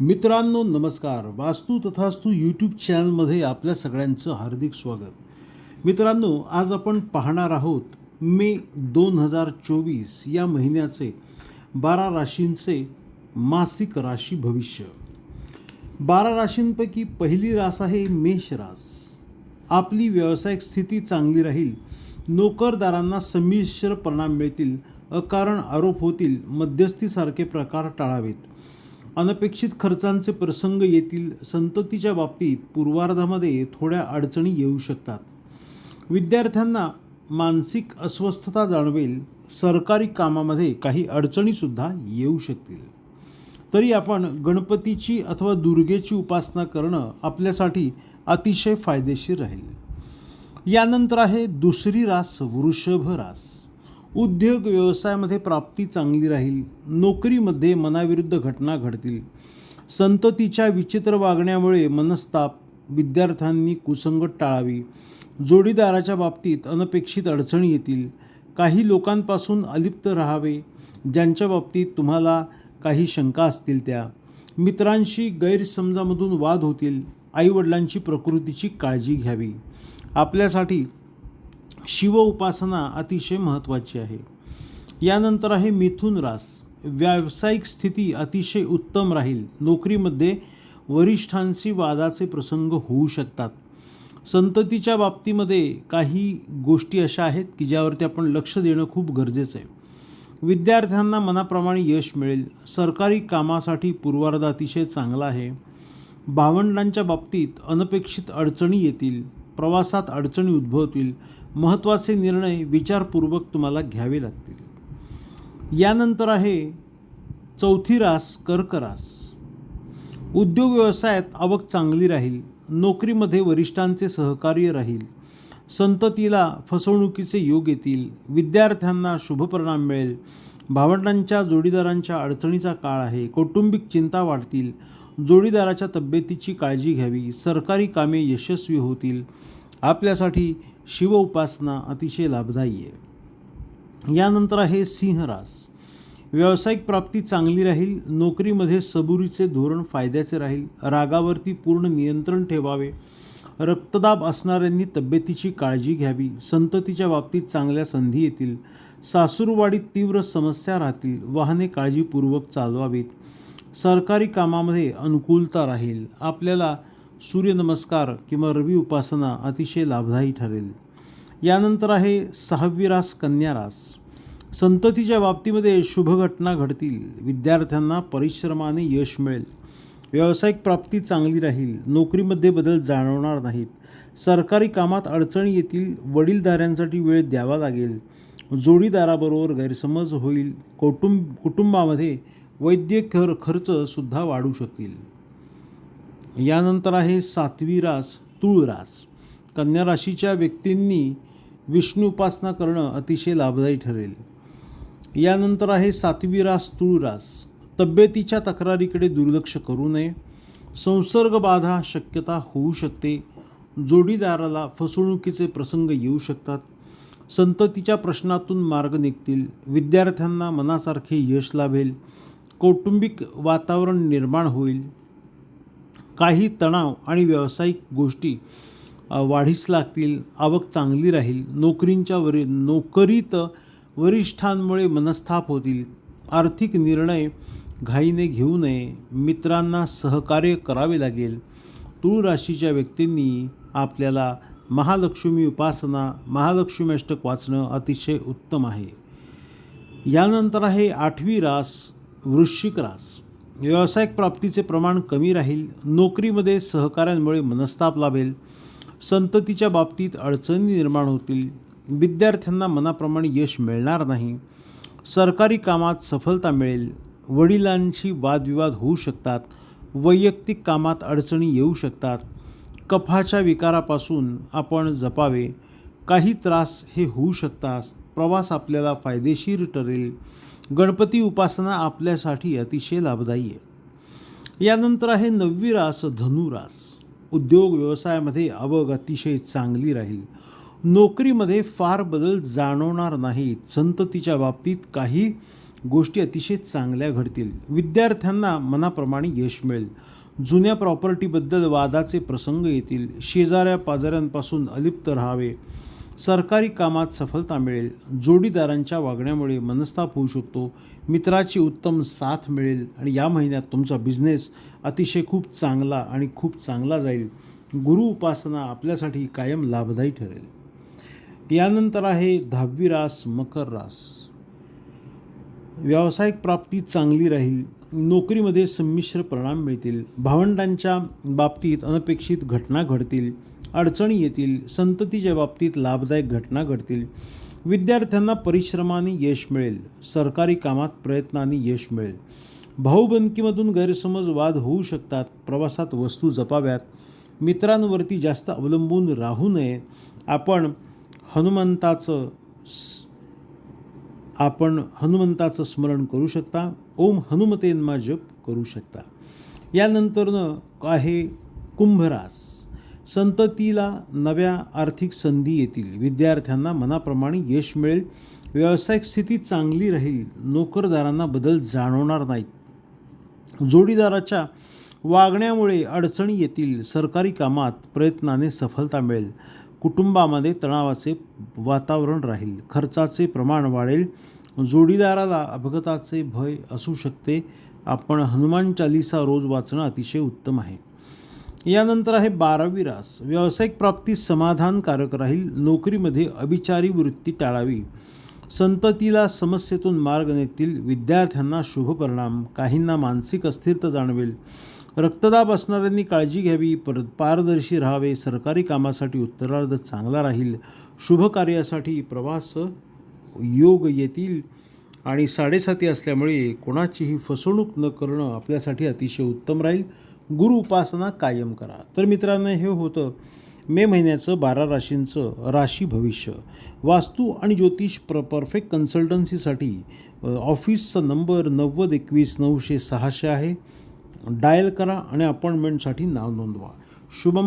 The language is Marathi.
मित्रांनो नमस्कार. वास्तू तथास्तू यूट्यूब चॅनलमध्ये आपल्या सगळ्यांचं हार्दिक स्वागत. मित्रांनो आज आपण पाहणार आहोत मे दोन हजार चोवीस या महिन्याचे बारा राशींचे मासिक राशी भविष्य. बारा राशींपैकी पहिली रास आहे मेष रास. आपली व्यावसायिक स्थिती चांगली राहील नोकरदारांना संमिश्र परिणाम मिळतील अकारण आरोप होतील मध्यस्थीसारखे प्रकार टाळावेत. अनपेक्षित खर्चांचे प्रसंग येतील संततीच्या बाबतीत पूर्वार्धामध्ये थोड्या अडचणी येऊ शकतात. विद्यार्थ्यांना मानसिक अस्वस्थता जाणवेल सरकारी कामामध्ये काही अडचणीसुद्धा येऊ शकतील. तरी आपण गणपतीची अथवा दुर्गेची उपासना करणं आपल्यासाठी अतिशय फायदेशीर राहील. यानंतर आहे दुसरी रास वृषभ रास. उद्योग व्यवसायामध्ये प्राप्ती चांगली राहील नोकरीमध्ये मनाविरुद्ध घटना घडतील. संततीच्या विचित्र वागण्यामुळे मनस्ताप विद्यार्थ्यांनी कुसंगत टाळावी. जोडीदाराच्या बाबतीत अनपेक्षित अडचणी येतील. काही लोकांपासून अलिप्त राहावे ज्यांच्या बाबतीत तुम्हाला काही शंका असतील त्या. मित्रांशी गैरसमजामधून वाद होतील आईवडिलांची प्रकृतीची काळजी घ्यावी. आपल्यासाठी शिव उपासना अतिशय महत्त्वाची आहे. यानंतर आहे मिथुन रास व्यावसायिक स्थिती अतिशय उत्तम राहील. नोकरीमध्ये वरिष्ठांशी वादाचे प्रसंग होऊ शकतात. संततीच्या बाबतीमध्ये काही गोष्टी अशा आहेत की ज्यावरती आपण लक्ष देणं खूप गरजेचं आहे. विद्यार्थ्यांना मनाप्रमाणे यश मिळेल. सरकारी कामासाठी पूर्वार्ध अतिशय चांगला आहे. भावंडांच्या बाबतीत अनपेक्षित अडचणी येतील. प्रवासात अडचणी उद्भवतील महत्त्वाचे निर्णय विचारपूर्वक तुम्हाला घ्यावे लागतील. यानंतर आहे चौथी रास कर्क रास उद्योग व्यवसायात आवक चांगली राहील नोकरीमध्ये वरिष्ठांचे सहकार्य राहील संततीला फसवणुकीचे योग येतील विद्यार्थ्यांना शुभपरिणाम मिळेल भावंडांच्या जोडीदारांच्या अडचणीचा काळ आहे कौटुंबिक चिंता वाढतील जोडीदाराच्या तब्येतीची काळजी घ्यावी. सरकारी कामे यशस्वी होतील. आपल्यासाठी शिव उपासना अतिशय लाभदायी आहे. यानंतर आहे सिंहरास. व्यावसायिक प्राप्ती चांगली राहील. नोकरीमध्ये सबुरीचे धोरण फायद्याचे राहील. रागावरती पूर्ण नियंत्रण ठेवावे. रक्तदाब असणाऱ्यांनी तब्येतीची काळजी घ्यावी. संततीच्या बाबतीत चांगल्या संधी येतील. सासूरवाडीत तीव्र समस्या राहतील. वाहने काळजीपूर्वक चालवावीत. सरकारी कामामध्ये अनुकूलता राहील. आपल्याला सूर्यनमस्कार किंवा रवी उपासना अतिशय लाभदायी ठरेल. यानंतर आहे सहावी रास कन्या रास. संततीच्या बाबतीमध्ये शुभ घटना घडतील. विद्यार्थ्यांना परिश्रमाने यश मिळेल. व्यावसायिक प्राप्ती चांगली राहील. नोकरीमध्ये बदल जाणवणार नाहीत. सरकारी कामात अडचणी येतील. वडीलधाऱ्यांसाठी वेळ द्यावा लागेल. जोडीदाराबरोबर गैरसमज होईल. कौटुंब कुटुंबामध्ये वैद्यक खर खर्चसुद्धा वाढू शकतील. यानंतर आहे सातवी रास तुळ रास. कन्या राशीच्या व्यक्तींनी विष्णू उपासना करणं अतिशय लाभदायी ठरेल. यानंतर आहे सातवी रास तुळ रास. तब्येतीच्या तक्रारीकडे दुर्लक्ष करू नये. संसर्ग बाधा शक्यता होऊ शकते. जोडीदाराला फसवणुकीचे प्रसंग येऊ शकतात. संततीच्या प्रश्नातून मार्ग निघतील. विद्यार्थ्यांना मनासारखे यश लाभेल. कौटुंबिक वातावरण निर्माण होईल. काही तणाव आणि व्यावसायिक गोष्टी वाढीस लागतील आवक चांगली राहील नोकरींच्या वरी नोकरीत वरिष्ठांमुळे मनस्ताप होतील. आर्थिक निर्णय घाईने घेऊ नये. मित्रांना सहकार्य करावे लागेल. तुळराशीच्या व्यक्तींनी आपल्याला महालक्ष्मी उपासना महालक्ष्मी अष्टक वाचणं अतिशय उत्तम आहे. यानंतर आहे आठवी रास. वृश्चिक रास व्यावसायिक प्राप्तीचे प्रमाण कमी राहील नोकरीमध्ये सहकाऱ्यांमुळे मनस्ताप लाभेल संततीच्या बाबतीत अडचणी निर्माण होतील विद्यार्थ्यांना मनाप्रमाणे यश मिळणार नाही सरकारी कामात सफलता मिळेल वडिलांशी वादविवाद होऊ शकतात वैयक्तिक कामात अडचणी येऊ शकतात कफाच्या विकारापासून आपण जपावे काही त्रास हे होऊ शकतात प्रवास आपल्याला फायदेशीर ठरेल गणपती उपासना आपल्यासाठी अतिशय लाभदायी आहे. यानंतर आहे नववी रास धनुरास उद्योग व्यवसायामध्ये अवग अतिशय चांगली राहील. नोकरीमध्ये फार बदल जाणवणार नाहीत संततीच्या बाबतीत काही गोष्टी अतिशय चांगल्या घडतील. विद्यार्थ्यांना मनाप्रमाणे यश मिळेल. जुन्या प्रॉपर्टीबद्दल वादाचे प्रसंग येतील. शेजाऱ्या पाजाऱ्यांपासून अलिप्त राहावे. सरकारी कामात सफलता मिळेल. जोडीदारांच्या वागण्यामुळे मनस्ताप होऊ शकतो. मित्राची उत्तम साथ मिळेल आणि या महिन्यात तुमचा बिझनेस अतिशय खूप चांगला आणि खूप चांगला जाईल. गुरु उपासना आपल्यासाठी कायम लाभदायी ठरेल. यानंतर आहे दहावी रास मकर रास. व्यावसायिक प्राप्ती चांगली राहील. नोकरीमध्ये संमिश्र परिणाम मिळतील. भावंडांच्या बाबतीत अनपेक्षित घटना घडतील. अडचणी येतील संततीच्या बाबतीत लाभदायक घटना घडतील. विद्यार्थ्यांना परिश्रमाने यश मिळेल सरकारी कामात प्रयत्नाने यश मिळेल. भाऊबंदकीमधून गैरसमज वाद होऊ शकतात प्रवासात वस्तू जपाव्यात. मित्रांवरती जास्त अवलंबून राहू नये. आपण हनुमंताचं आपण हनुमंताचं स्मरण करू शकता. ओम हनुमतेन्मा जप करू शकता. यानंतरनं आहे कुंभरास. संततीला नव्या आर्थिक संधी येतील. विद्यार्थ्यांना मनाप्रमाणे यश मिळेल. व्यावसायिक स्थिती चांगली राहील. नोकरदारांना बदल जाणवणार नाहीत. जोडीदाराच्या वागण्यामुळे अडचणी येतील. सरकारी कामात प्रयत्नाने सफलता मिळेल. कुटुंबामध्ये तणावाचे वातावरण राहील. खर्चाचे प्रमाण वाढेल. जोडीदाराला अपघाताचे भय असू शकते. आपण हनुमान चालिसा रोज वाचणं अतिशय उत्तम आहे. यानंतर आहे बारावी रास. व्यावसायिक प्राप्ती समाधानकारक राहील. नोकरीमध्ये अभिचारी वृत्ती टाळावी. संततीला समस्येतून मार्ग नेतील. विद्यार्थ्यांना शुभ परिणाम. काहींना मानसिक अस्थिरता जाणवेल. रक्तदाब असणाऱ्यांनी काळजी घ्यावी. पर पारदर्शी राहावे. सरकारी कामासाठी उत्तरार्ध चांगला राहील. शुभ कार्यासाठी प्रवास योग येतील. आणि साडेसाती असल्यामुळे कोणाचीही फसवणूक न करणं आपल्यासाठी अतिशय उत्तम राहील. गुरु उपासना कायम करा. तर मित्रांनो हे होतं मे महिन्याचं बारा राशींचं राशी भविष्य. वास्तू आणि ज्योतिष प्र परफेक्ट कन्सल्टन्सीसाठी ऑफिसचा नंबर नव्वद एकवीस नऊशे सहाशे आहे. डायल करा आणि अपॉइंटमेंटसाठी नाव नोंदवा. शुभम